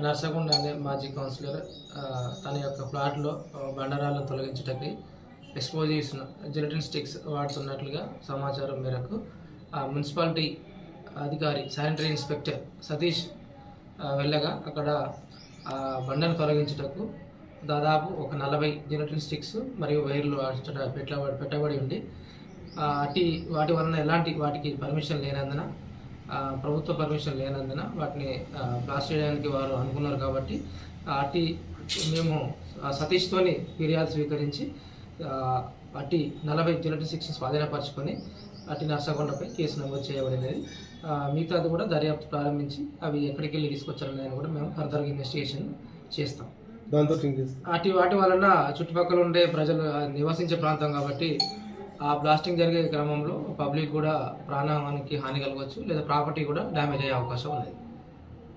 నర్సగుండ అనే మాజీ కౌన్సిలర్ తన యొక్క ప్లాట్లో ఆ, బండరాలను తొలగించటకి ఎక్స్పోజివ్స్ జిలటిన్ స్టిక్స్ వాడుతున్నట్లుగా సమాచారం మేరకు ఆ మున్సిపాలిటీ అధికారి శానిటరీ ఇన్స్పెక్టర్ సతీష్ వెళ్ళగా అక్కడ బండను తొలగించుటకు దాదాపు ఒక నలభై జిలటిన్ స్టిక్స్ మరియు వైర్లు పెట్టబడి పెట్టబడి ఉండి ఆ, అట్టి వాటి వలన ఎలాంటి వాటికి పర్మిషన్ లేనందున ప్రభుత్వ పర్మిషన్ లేనందున వాటిని బ్లాస్ట్ చేయడానికి వారు అనుకున్నారు కాబట్టి అట్టి మేము సతీష్తోని ఫిర్యాదు స్వీకరించి అట్టి నలభై జిలటిన్ స్టిక్స్ స్వాధీనపరచుకొని అట్టి నర్సగొండపై కేసు నమోదు చేయబడినది. మిగతాది కూడా దర్యాప్తు ప్రారంభించి అవి ఎక్కడికి వెళ్ళి తీసుకొచ్చారనేది కూడా మేము ఫర్దర్గా ఇన్వెస్టిగేషన్ చేస్తాం. దాంతో అటు వాటి వలన చుట్టుపక్కల ఉండే ప్రజలు నివసించే ప్రాంతం కాబట్టి ఆ బ్లాస్టింగ్ జరిగే క్రమంలో పబ్లిక్ కూడా ప్రాణానికి హాని కలగవచ్చు లేదా ప్రాపర్టీ కూడా డ్యామేజ్ అయ్యే అవకాశం ఉంది